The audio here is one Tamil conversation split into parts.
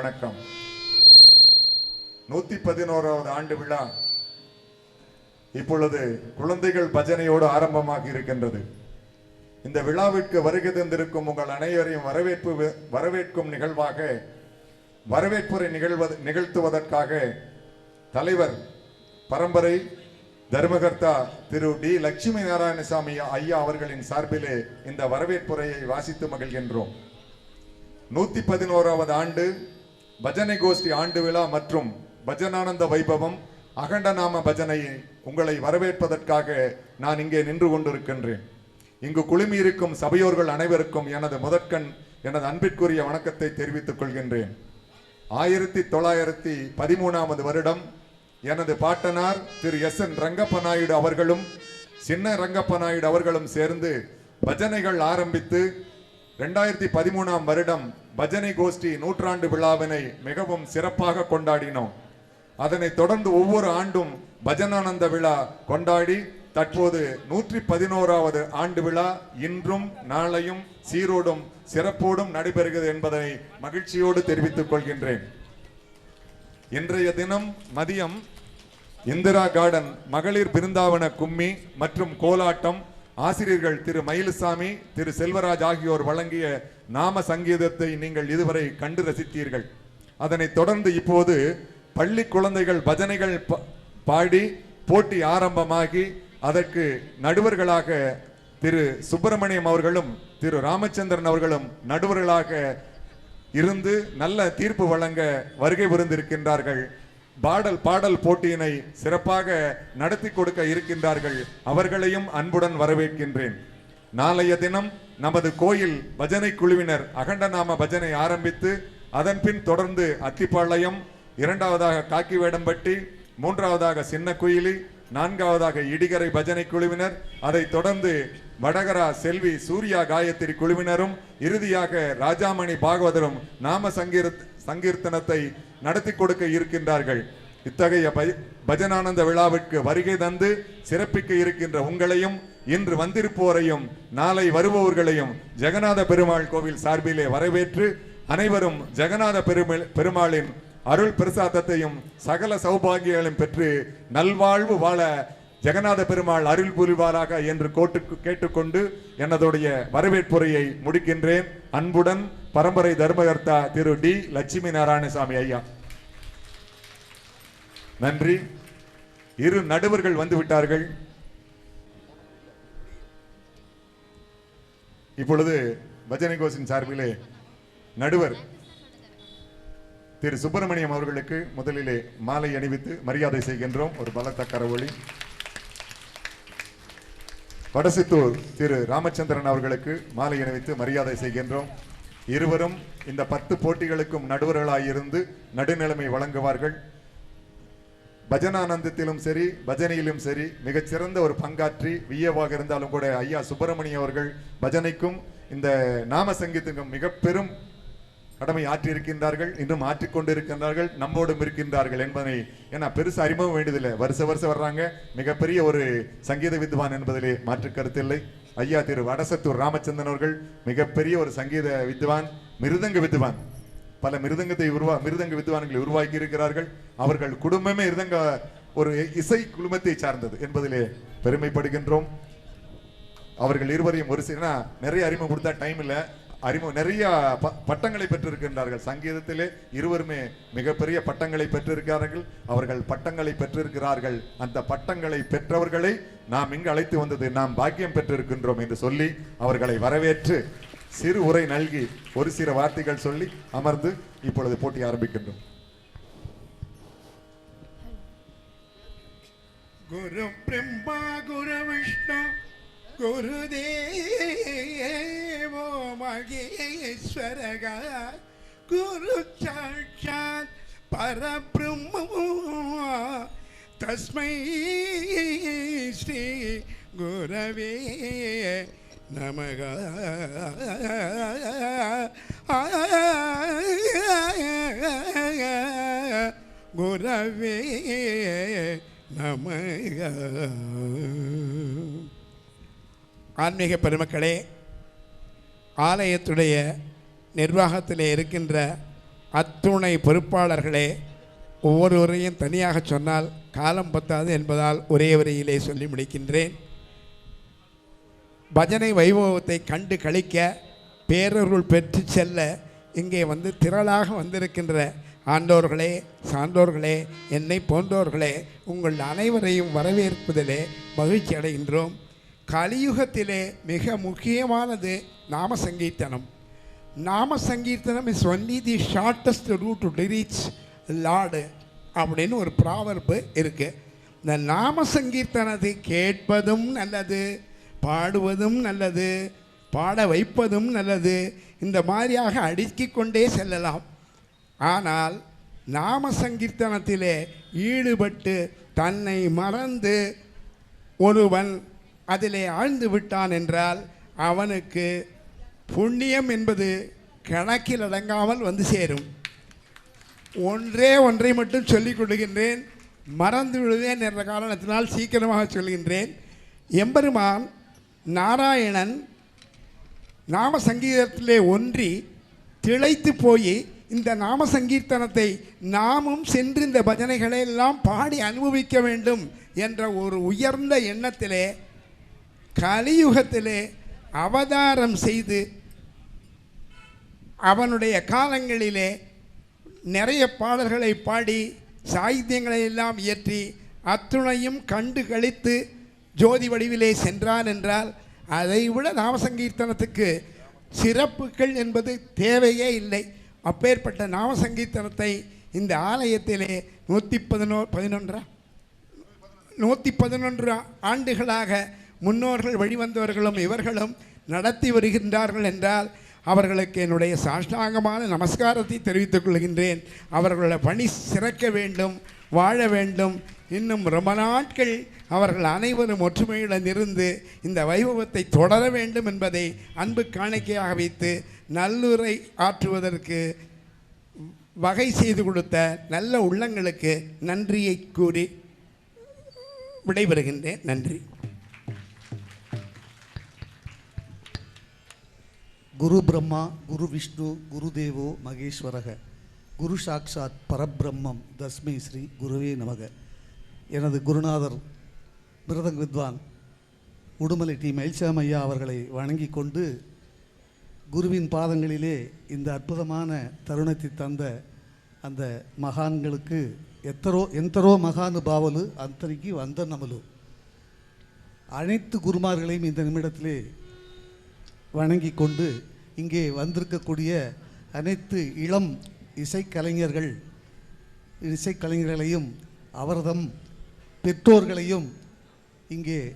வணக்கம். நூத்தி பதினோராவது ஆண்டு விழா இப்பொழுது குழந்தைகள் பஜனையோடு ஆரம்பமாக இருக்கின்றது. இந்த விழாவிற்கு வருகை தந்திருக்கும் உங்கள் அனைவரையும் வரவேற்பு வரவேற்கும் நிகழ்வாக வரவேற்புரை நிகழ்வது நிகழ்த்துவதற்காக தலைவர் பரம்பரை தர்மகர்த்தா திரு டி லட்சுமி நாராயணசாமி ஐயா அவர்களின் சார்பிலே இந்த வரவேற்புரையை வாசித்து மகிழ்கின்றோம். நூத்தி பதினோராவது ஆண்டு பஜனை கோஷ்டி ஆண்டு விழா மற்றும் பஜனானந்த வைபவம் அகண்டநாம பஜனை உங்களை வரவேற்பதற்காக நான் இங்கே நின்று கொண்டிருக்கின்றேன். இங்கு குழுமியிருக்கும் சபையோர்கள் அனைவருக்கும் எனது முதற்கண் எனது அன்பிற்குரிய வணக்கத்தை தெரிவித்துக் கொள்கின்றேன். ஆயிரத்தி தொள்ளாயிரத்தி பதிமூணாவது வருடம் எனது பாட்டனார் திரு எஸ் என் ரங்கப்ப நாயுடு அவர்களும் சின்ன ரங்கப்ப நாயுடு அவர்களும் சேர்ந்து பஜனைகள் ஆரம்பித்து ரெண்டாயிரத்தி பதிமூணாம் வருடம் பஜனை கோஷ்டி நூற்றாண்டு விழாவினை மிகவும் சிறப்பாக கொண்டாடினோம். அதனைத் தொடர்ந்து ஒவ்வொரு ஆண்டும் பஜனானந்த விழா கொண்டாடி தற்போது நூற்றி பதினோராவது ஆண்டு விழா இன்றும் நாளையும் சீரோடும் சிறப்போடும் நடைபெறுகிறது என்பதனை மகிழ்ச்சியோடு தெரிவித்துக் கொள்கின்றேன். இன்றைய தினம் மதியம் இந்திரா கார்டன் மகளிர் பிருந்தாவன கும்மி மற்றும் கோலாட்டம் ஆசிரியர்கள் திரு மயிலுசாமி திரு செல்வராஜ் ஆகியோர் வழங்கிய நாம சங்கீதத்தை நீங்கள் இதுவரை கண்டு ரசித்தீர்கள். அதனைத் தொடர்ந்து இப்போது பள்ளி குழந்தைகள் பஜனைகள் பாடி போட்டி ஆரம்பமாகி அதற்கு நடுவர்களாக திரு சுப்பிரமணியம் அவர்களும் திரு ராமச்சந்திரன் அவர்களும் நடுவர்களாக இருந்து நல்ல தீர்ப்பு வழங்க வருகை புரிந்திருக்கின்றார்கள். பாடல் பாடல் போட்டியினை சிறப்பாக நடத்தி கொடுக்க இருக்கின்றார்கள். அவர்களையும் அன்புடன் வரவேற்கின்றேன். நாளைய தினம் நமது கோயில் பஜனை குழுவினர் அகண்டநாம பஜனை ஆரம்பித்து அதன்பின் தொடர்ந்து அத்திப்பாளையம் இரண்டாவதாக காக்கி வேடம்பட்டி மூன்றாவதாக சின்ன குயிலி நான்காவதாக இடிகரை பஜனை குழுவினர் அதைத் தொடர்ந்து வடகரா செல்வி சூர்யா காயத்ரி குழுவினரும் இறுதியாக ராஜாமணி பாகவதரும் நாம சங்கீர்த் சங்கீர்த்தனத்தை நடத்தி கொடுக்க இருக்கின்றார்கள். இத்தகைய பஜனானந்த விழாவிற்கு வருகை தந்து சிறப்பிக்க இருக்கின்ற உங்களையும் இன்று வந்திருப்போரையும் நாளை வருபவர்களையும் ஜெகநாத பெருமாள் கோவில் சார்பிலே வரவேற்று அனைவரும் ஜெகநாத பெருமாள் பெருமாளின் அருள் பிரசாதத்தையும் சகல சௌபாகியங்களையும் பெற்று நல்வாழ்வு வாழ ஜெகநாத பெருமாள் அருள் புரிவாராக என்று கோட்டு கேட்டுக்கொண்டு எனதுடைய வரவேற்புரையை முடிக்கின்றேன். அன்புடன் பரம்பரை தர்மகர்த்தா திரு டி லட்சுமி நாராயணசாமி ஐயா. நன்றி. இரு நடுவர்கள் வந்து விட்டார்கள். இப்பொழுது பஜனை கோஷின் சார்பிலே நடுவர் திரு சுப்பிரமணியம் அவர்களுக்கு முதலிலே மாலை அணிவித்து மரியாதை செய்கின்றோம். ஒரு பலத்த கரவொளி. வடசித்தூர் திரு ராமச்சந்திரன் அவர்களுக்கு மாலை அணிவித்து மரியாதை செய்கின்றோம். இருவரும் இந்த பத்து போட்டிகளுக்கும் நடுவர்களாயிருந்து நடுநிலைமை வழங்குவார்கள். பஜனானந்தத்திலும் சரி பஜனையிலும் சரி மிகச்சிறந்த ஒரு பங்காற்றி வியவாக இருந்தாலும் கூட ஐயா சுப்பிரமணிய அவர்கள் பஜனைக்கும் இந்த நாம சங்கீதத்துக்கும் மிக பெரும் கடமை ஆற்றியிருக்கின்றார்கள் இன்னும் ஆற்றிக் இருக்கின்றார்கள் நம்மோடும் இருக்கின்றார்கள் என்பதை ஏன்னா பெருசு அறிமுகம் வேண்டியதில்லை. வருஷ வருஷம் வர்றாங்க. மிகப்பெரிய ஒரு சங்கீத வித்வான் என்பதிலே மாற்று கருத்தில்லை. ஐயா திரு வடசத்தூர் ராமச்சந்திரன் அவர்கள் மிகப்பெரிய ஒரு சங்கீத வித்வான் மிருதங்க வித்வான். பல மிருதங்கத்தை உருவா மிருதங்க வித்வான்களை உருவாக்கி இருக்கிறார்கள் அவர்கள் குடும்பமே மிருதங்க ஒரு இசை குழுமத்தை சார்ந்தது என்பதிலே பெருமைப்படுகின்றோம். அவர்கள் இருவரையும் ஒரு சில நிறைய அறிமுகம் கொடுத்தா டைம் இல்ல. அறிமுகம் நிறைய ப- பட்டங்களை பெற்றிருக்கின்றார்கள். சங்கீதத்திலே இருவருமே மிகப்பெரிய பட்டங்களை பெற்றிருக்கிறார்கள். அவர்கள் பட்டங்களை பெற்றிருக்கிறார்கள். அந்த பட்டங்களை பெற்றவர்களை நாம் இங்கு அழைத்து வந்தது நாம் பாக்கியம் பெற்றிருக்கின்றோம் என்று சொல்லி அவர்களை வரவேற்று சிறு உரை நல்கி ஒரு சில வார்த்தைகள் சொல்லி அமர்ந்து இப்பொழுது போட்டி ஆரம்பிக்கின்றோம். குரு பிரம்மா குரு விஷ்ணு குரு தேவோ மகேஸ்வரக குரு சாட்சாத் பரபிரம்மோ. தஸ்மை ஸ்ரீ குருவே நமக குரவே நமக ஆன்மீக பெருமக்களே ஆலயத்துடைய நிர்வாகத்தில் இருக்கின்ற அத்துணை பொறுப்பாளர்களே ஒவ்வொருவரையும் தனியாக சொன்னால் காலம் பத்தாது என்பதால் ஒரே வரியிலே சொல்லி முடிக்கின்றேன். பஜனை வைபவத்தை கண்டு கழிக்க பேரருள் பெற்று செல்ல இங்கே வந்து திரளாக வந்திருக்கின்ற ஆண்டோர்களே சான்றோர்களே என்னை போன்றோர்களே உங்கள் அனைவரையும் வரவேற்பதிலே மகிழ்ச்சி அடைகின்றோம். கலியுகத்திலே மிக முக்கியமானது nama sankirtanam nama sankirtanam is only the shortest route to reach lord அப்படின்னு ஒரு ப்ராவர்பு இருக்குது இந்த நாம சங்கீர்த்தனத்தை கேட்பதும் நல்லது பாடுவதும் நல்லது பாட வைப்பதும் நல்லது இந்த மாதிரியாக அடுக்கிக் கொண்டே செல்லலாம். ஆனால் நாம சங்கீர்த்தனத்திலே ஈடுபட்டு தன்னை மறந்து ஒருவன் அதிலே ஆழ்ந்து விட்டான் என்றால் அவனுக்கு புண்ணியம் என்பது கணக்கில் அடங்காமல் வந்து சேரும். ஒன்றே ஒன்றை மட்டும் சொல்லிக் கொள்கின்றேன் மறந்து விடுவேன் என்ற காரணத்தினால் சீக்கிரமாக சொல்கின்றேன். எம்பெருமான் நாராயணன் நாம சங்கீதத்திலே ஒன்றி திளைத்து போய் இந்த நாம சங்கீர்த்தனத்தை நாமும் சென்று இந்த பஜனைகளை எல்லாம் பாடி அனுபவிக்க வேண்டும் என்ற ஒரு உயர்ந்த எண்ணத்திலே கலியுகத்திலே அவதாரம் செய்து அவனுடைய காலங்களிலே நிறைய பாடல்களை பாடி சாகித்யங்களை எல்லாம் இயற்றி அத்துணையும் கண்டு கழித்து ஜோதி வடிவிலே சென்றான் என்றால் அதைவிட நாமசங்கீர்த்தனத்துக்கு சிறப்புகள் என்பது தேவையே இல்லை. அப்பேற்பட்ட நாமசங்கீர்த்தனத்தை இந்த ஆலயத்திலே நூற்றி பதினோ பதினொன்றா? நூற்றி பதினொன்று ஆண்டுகளாக முன்னோர்கள் வழிவந்தவர்களும் இவர்களும் நடத்தி வருகின்றார்கள் என்றால் அவர்களுக்கு என்னுடைய சாஷ்டாங்கமான நமஸ்காரத்தை தெரிவித்துக் கொள்கின்றேன். அவர்களுடைய பணி சிறக்க வேண்டும் வாழ வேண்டும் இன்னும் ரொம்ப நாட்கள் அவர்கள் அனைவரும் ஒற்றுமையுடன் இருந்து இந்த வைபவத்தை தொடர வேண்டும் என்பதை அன்பு காணிக்கையாக வைத்து நல்லுரை ஆற்றுவதற்கு வகை செய்து கொடுத்த நல்ல உள்ளங்களுக்கு நன்றியை கூறி விடைபெறுகின்றேன். நன்றி. குரு பிரம்மா குரு விஷ்ணு குரு தேவோ மகேஸ்வரக. குரு சாக்ஷாத் பரபிரம்மம். தஸ்மை ஸ்ரீ குருவே நமக. எனது குருநாதர் பிரதங் வித்வான் உடுமலை டி மயில்சாம் ஐயா அவர்களை வணங்கி கொண்டு குருவின் பாதங்களிலே இந்த அற்புதமான தருணத்தை தந்த அந்த மகான்களுக்கு எத்தரோ எந்தரோ மகானு பாவலு அத்தனைக்கு வந்த நமலு அனைத்து குருமார்களையும் இந்த நிமிடத்திலே வணங்கி கொண்டு இங்கே வந்திருக்கக்கூடிய அனைத்து இளம் இசைக்கலைஞர்கள் இசைக்கலைஞர்களையும் அவர்தம் பெற்றோர்களையும் இங்கே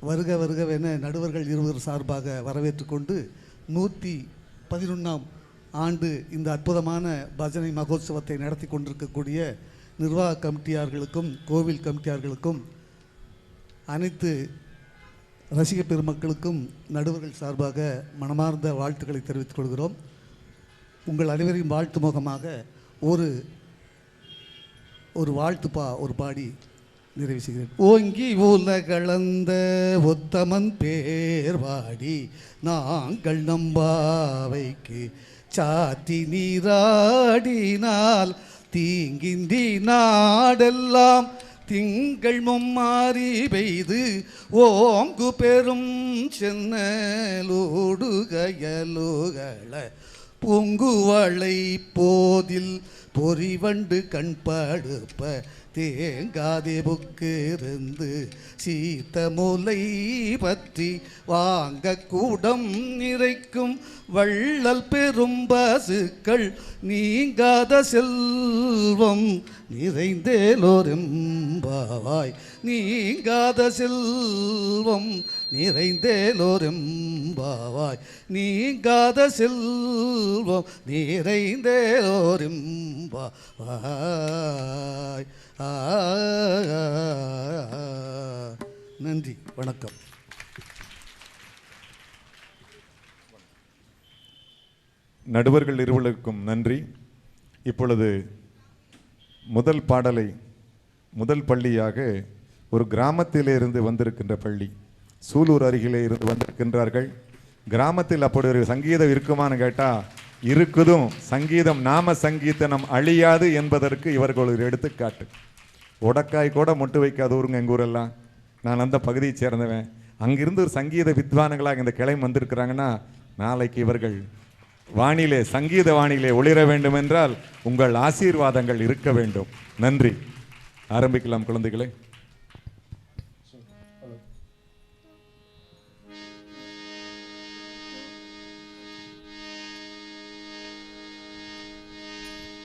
வருக வருகவென நடுவர்கள் இருவர் சார்பாக வரவேற்று கொண்டு நூற்றி பதினொன்றாம் ஆண்டு இந்த அற்புதமான பஜனை மகோத்சவத்தை நடத்தி கொண்டிருக்கக்கூடிய நிர்வாக கமிட்டியார்களுக்கும் கோவில் கமிட்டியார்களுக்கும் அனைத்து ரசிக பெருமக்களுக்கும் நடுவர்கள் சார்பாக மனமார்ந்த வாழ்த்துக்களை தெரிவித்துக் கொள்கிறோம். உங்கள் அனைவரையும் வாழ்த்து முகமாக ஒரு ஒரு வாழ்த்துப்பா ஒரு பாடி நிறைவு செய்கிறேன். ஓங்கி உலகளந்த உத்தமன் பேர்வாடி நாங்கள் நம்பாவைக்கு சாத்தி நீராடினால் தீங்கிந்தி நாடெல்லாம் திங்கள் மும்மாறி பெய்து ஓங்கு பெரும் சென்னலோடுகயலோகள பொங்குவளை போதில் பொறிவண்டு கண்படுப்ப தேங்காதே புக்கிருந்து சீத்த முலை பற்றி வாங்க கூடம் நிறைக்கும் வள்ளல் பெரும் பசுக்கள் நீங்காத செல்வம் நிறைந்தேலோரெம்பாவாய் நீங்காத செல்வம் நிறைந்தேலோரெம்பாவாய். நீங்காத செல்வம் நிறைந்தேலோரெம்பாவாய். ஆ நன்றி வணக்கம். நடுவர்கள் இருவருக்கும் நன்றி. இப்பொழுது முதல் பாடலை முதல் பள்ளியாக ஒரு கிராமத்திலிருந்து வந்திருக்கின்ற பள்ளி. சூலூர் அருகிலே இருந்து வந்திருக்கின்றார்கள். கிராமத்தில் அப்படி ஒரு சங்கீதம் இருக்குமான்னு கேட்டால் இருக்குதும் சங்கீதம் நாம சங்கீதனம் அழியாது என்பதற்கு இவர்கள் ஒரு எடுத்துக்காட்டு. உடக்காய் கூட முட்டு வைக்காத ஊருங்க எங்கள் ஊரெல்லாம். நான் அந்த பகுதியை சேர்ந்தவன். அங்கிருந்து ஒரு சங்கீத வித்வான்களாக இந்த கிளை வந்திருக்கிறாங்கன்னா நாளைக்கு இவர்கள் வானிலே சங்கீத வானிலே ஒளிர வேண்டும் என்றால் உங்கள் ஆசீர்வாதங்கள் இருக்க வேண்டும். நன்றி. ஆரம்பிக்கலாம் குழந்தைகளே.